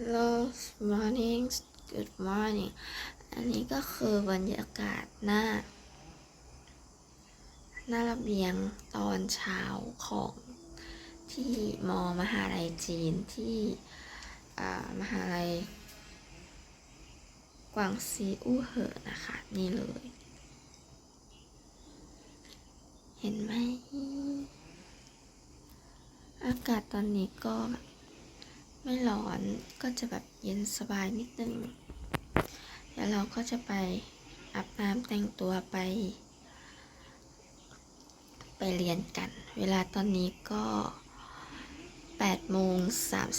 Hello morning Good morning อันนี้ก็คือบรรยากาศหน้า หน้าระเบียงตอนเช้าของที่มอมหาลัยจีนที่มหาลัยกวางซีอู้เหอนะคะ นี่เลย เห็นไหม อากาศตอนนี้ก็แบบ ไม่ร้อนก็จะแบบเย็นสบายนิดนึงเดี๋ยวเราก็จะไปอาบน้ำแต่งตัวไป ไปเรียนกัน เวลาตอนนี้ก็8โมง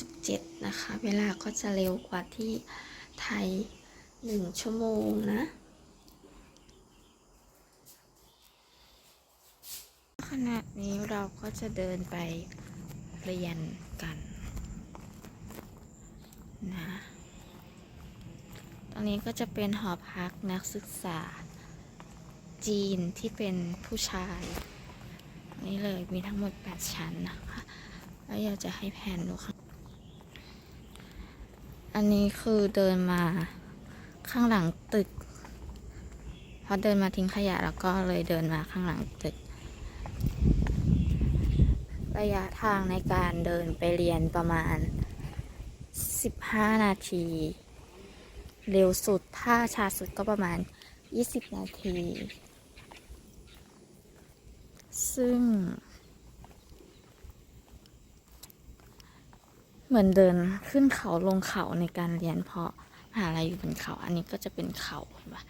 37 นะคะ เวลาก็จะเร็วกว่าที่ไทย 1 ชั่วโมงนะขณะนี้เราก็จะเดินไปเรียนกัน นะตรงนี้ก็จะเป็นหอพักนักศึกษา จีนที่เป็นผู้ชายนี่เลยมีทั้งหมด 8 ชั้นนะคะแล้วอยากจะให้แผนดูค่ะอันนี้คือเดินมาข้างหลังตึก พอเดินมาทิ้งขยะแล้วก็เลยเดินมาข้างหลังตึก ระยะทางในการเดินไปเรียนประมาณ 15 นาที เร็วสุดถ้าช้าสุดก็ประมาณ 20 นาที ซึ่ง เหมือนเดินขึ้นเขาลงเขาในการเรียนเพราะมหาลัยอยู่บนเขา อันนี้ก็จะเป็นเขาเห็นปะ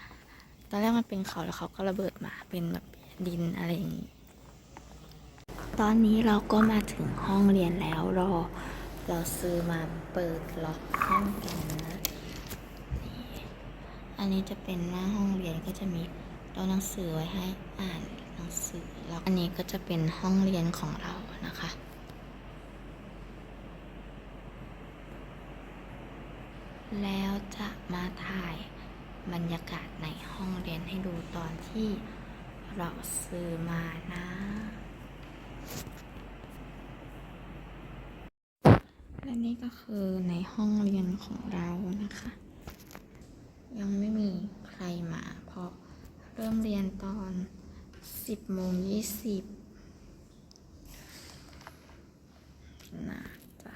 ตอนแรกมันเป็นเขาแล้วเขาก็ระเบิดมาเป็นแบบดินอะไรอย่างนี้ ตอนนี้เราก็มาถึงห้องเรียนแล้วรอ เราซื้อมาเปิดล็อกห้องกันนะอันนี้จะเป็นหน้าห้องเรียนก็จะมีตัวหนังสือไว้ให้อ่านหนังสือแล้วอันนี้ก็จะเป็นห้องเรียนของเรานะคะแล้วจะมาถ่ายบรรยากาศในห้องเรียนให้ดูตอนที่เราซื้อมานะ และ นี่ก็คือในห้องเรียนของเรานะคะ ยังไม่มีใครมา เพราะเริ่มเรียนตอน 10โมง20นะจ๊ะ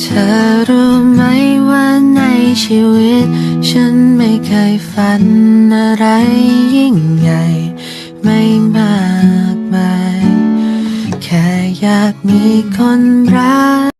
เธอรู้ไหมว่าในชีวิต ฉันไม่เคยฝันอะไรยิ่งใหญ่ ไม่มากมาย อยากมีคนรัก